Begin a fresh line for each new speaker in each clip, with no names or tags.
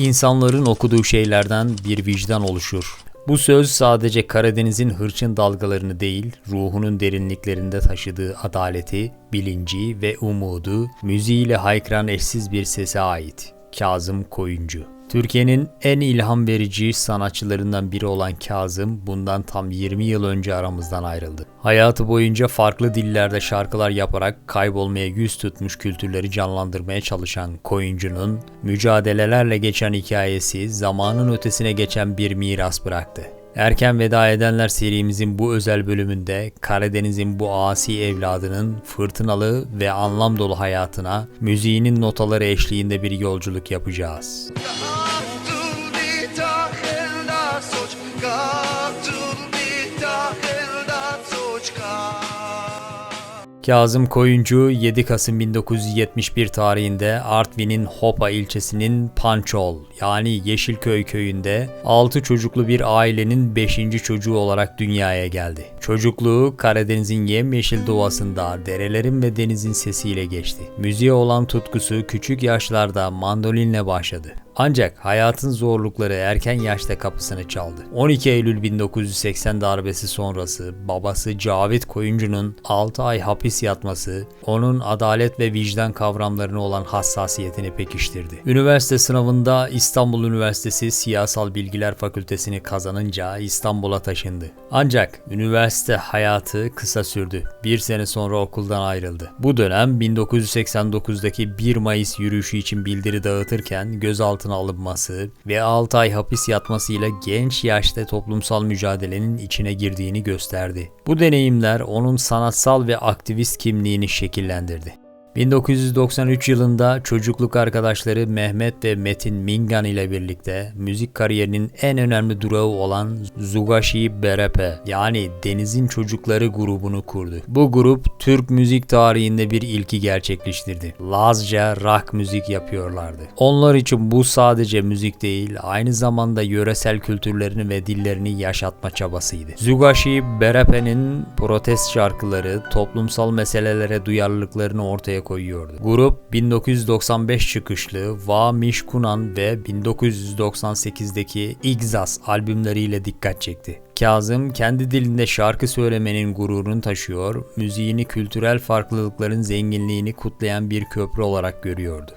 İnsanların okuduğu şeylerden bir vicdan oluşur. Bu söz sadece Karadeniz'in hırçın dalgalarını değil, ruhunun derinliklerinde taşıdığı adaleti, bilinci ve umudu müziğiyle haykıran eşsiz bir sese ait. Kazım Koyuncu Türkiye'nin en ilham verici sanatçılarından biri olan Kazım bundan tam 20 yıl önce aramızdan ayrıldı. Hayatı boyunca farklı dillerde şarkılar yaparak kaybolmaya yüz tutmuş kültürleri canlandırmaya çalışan Koyuncu'nun mücadelelerle geçen hikayesi zamanın ötesine geçen bir miras bıraktı. Erken veda edenler serimizin bu özel bölümünde Karadeniz'in bu asi evladının fırtınalı ve anlam dolu hayatına müziğinin notaları eşliğinde bir yolculuk yapacağız.
Abdul
Kazım Koyuncu 7 Kasım 1971 tarihinde Artvin'in Hopa ilçesinin Pançol yani Yeşilköy köyünde 6 çocuklu bir ailenin 5. çocuğu olarak dünyaya geldi. Çocukluğu Karadeniz'in yemyeşil doğasında derelerin ve denizin sesiyle geçti. Müziğe olan tutkusu küçük yaşlarda mandolinle başladı. Ancak hayatın zorlukları erken yaşta kapısını çaldı. 12 Eylül 1980 darbesi sonrası babası Cavit Koyuncu'nun 6 ay hapis yatması onun adalet ve vicdan kavramlarına olan hassasiyetini pekiştirdi. Üniversite sınavında İstanbul Üniversitesi Siyasal Bilgiler Fakültesini kazanınca İstanbul'a taşındı. Ancak üniversite hayatı kısa sürdü. Bir sene sonra okuldan ayrıldı. Bu dönem 1989'daki 1 Mayıs yürüyüşü için bildiri dağıtırken gözaltına alınması ve 6 ay hapis yatmasıyla genç yaşta toplumsal mücadelenin içine girdiğini gösterdi. Bu deneyimler onun sanatsal ve aktivist kimliğini şekillendirdi. 1993 yılında çocukluk arkadaşları Mehmet ve Metin Mingan ile birlikte müzik kariyerinin en önemli durağı olan Zugashi Berepe yani Denizin Çocukları grubunu kurdu. Bu grup Türk müzik tarihinde bir ilki gerçekleştirdi. Lazca rock müzik yapıyorlardı. Onlar için bu sadece müzik değil, aynı zamanda yöresel kültürlerini ve dillerini yaşatma çabasıydı. Zugashi Berepe'nin protest şarkıları toplumsal meselelere duyarlılıklarını ortaya koyuyordu. Grup 1995 çıkışlı Va Mişkunan ve 1998'deki Igzas albümleriyle dikkat çekti. Kazım kendi dilinde şarkı söylemenin gururunu taşıyor, müziğini kültürel farklılıkların zenginliğini kutlayan bir köprü olarak görüyordu.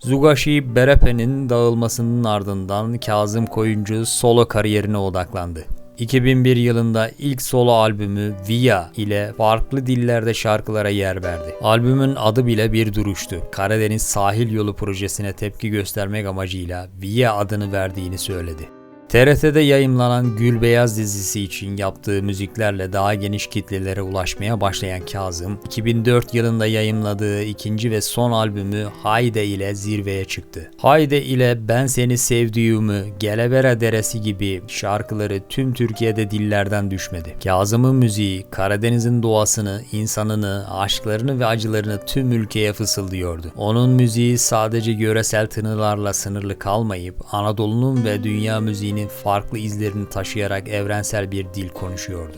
Zugashi Berepe'nin dağılmasının ardından Kazım Koyuncu solo kariyerine odaklandı. 2001 yılında ilk solo albümü Via ile farklı dillerde şarkılara yer verdi. Albümün adı bile bir duruştu. Karadeniz Sahil Yolu projesine tepki göstermek amacıyla Via adını verdiğini söyledi. TRT'de yayımlanan Gülbeyaz dizisi için yaptığı müziklerle daha geniş kitlelere ulaşmaya başlayan Kazım, 2004 yılında yayımladığı ikinci ve son albümü Hayde ile zirveye çıktı. Hayde ile Ben Seni Sevdiğimi, Gelebere Deresi gibi şarkıları tüm Türkiye'de dillerden düşmedi. Kazım'ın müziği Karadeniz'in doğasını, insanını, aşklarını ve acılarını tüm ülkeye fısıldıyordu. Onun müziği sadece yöresel tınılarla sınırlı kalmayıp Anadolu'nun ve dünya müziğinin farklı izlerini taşıyarak evrensel bir dil konuşuyordu.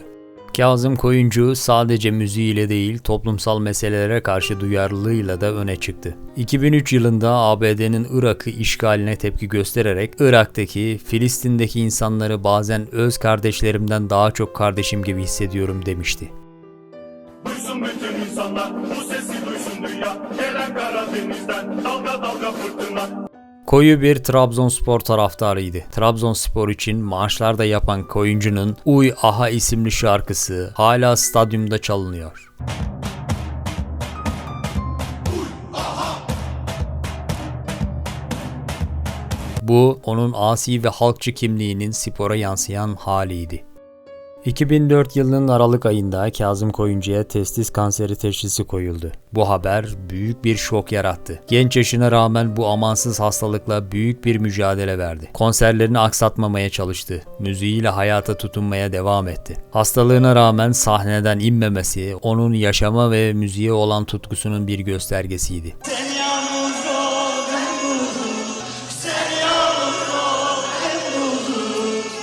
Kazım Koyuncu sadece müziğiyle değil toplumsal meselelere karşı duyarlılığıyla da öne çıktı. 2003 yılında ABD'nin Irak'ı işgaline tepki göstererek Irak'taki, Filistin'deki insanları bazen öz kardeşlerimden daha çok kardeşim gibi hissediyorum demişti.
Duysun bütün insanlar bu sesi duysun dünya Gelen Karadeniz'den dalga dalga fırtına
Koyu bir Trabzonspor taraftarıydı. Trabzonspor için maaşlar da yapan Koyuncu'nun Uy Aha isimli şarkısı hala stadyumda çalınıyor. Bu onun asi ve halkçı kimliğinin spora yansıyan haliydi. 2004 yılının Aralık ayında Kazım Koyuncu'ya testis kanseri teşhisi koyuldu. Bu haber büyük bir şok yarattı. Genç yaşına rağmen bu amansız hastalıkla büyük bir mücadele verdi. Konserlerini aksatmamaya çalıştı. Müziğiyle hayata tutunmaya devam etti. Hastalığına rağmen sahneden inmemesi onun yaşama ve müziğe olan tutkusunun bir göstergesiydi.
Sen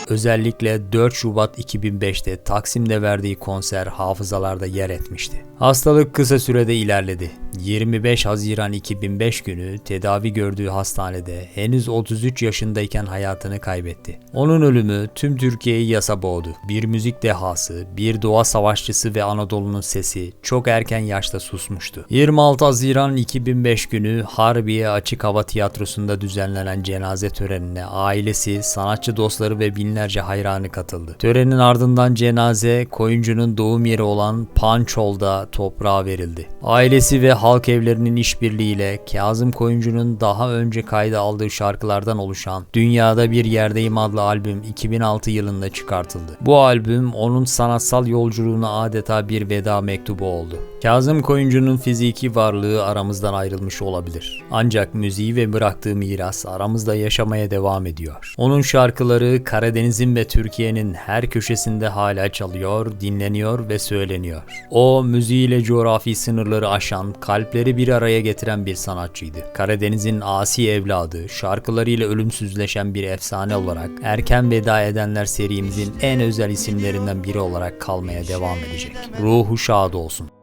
Özellikle 4 Şubat 2005'te Taksim'de verdiği konser hafızalarda yer etmişti. Hastalık kısa sürede ilerledi. 25 Haziran 2005 günü tedavi gördüğü hastanede henüz 33 yaşındayken hayatını kaybetti. Onun ölümü tüm Türkiye'yi yasa boğdu. Bir müzik dehası, bir doğa savaşçısı ve Anadolu'nun sesi çok erken yaşta susmuştu. 26 Haziran 2005 günü Harbiye Açık Hava Tiyatrosu'nda düzenlenen cenaze törenine ailesi, sanatçı dostları ve binlerce hayranı katıldı. Törenin ardından cenaze koyuncunun doğum yeri olan Pançol'da toprağa verildi. Ailesi ve halk evlerinin işbirliğiyle Kazım Koyuncu'nun daha önce kayda aldığı şarkılardan oluşan Dünyada Bir Yerdeyim adlı albüm 2006 yılında çıkartıldı. Bu albüm onun sanatsal yolculuğuna adeta bir veda mektubu oldu. Kazım Koyuncu'nun fiziki varlığı aramızdan ayrılmış olabilir. Ancak müziği ve bıraktığı miras aramızda yaşamaya devam ediyor. Onun şarkıları Karadeniz'in ve Türkiye'nin her köşesinde hala çalıyor, dinleniyor ve söyleniyor. O müziğiyle coğrafi sınırları aşan, kalpleri bir araya getiren bir sanatçıydı. Karadeniz'in asi evladı, şarkılarıyla ölümsüzleşen bir efsane olarak Erken Veda Edenler serimizin en özel isimlerinden biri olarak kalmaya devam edecek. Ruhu şad olsun.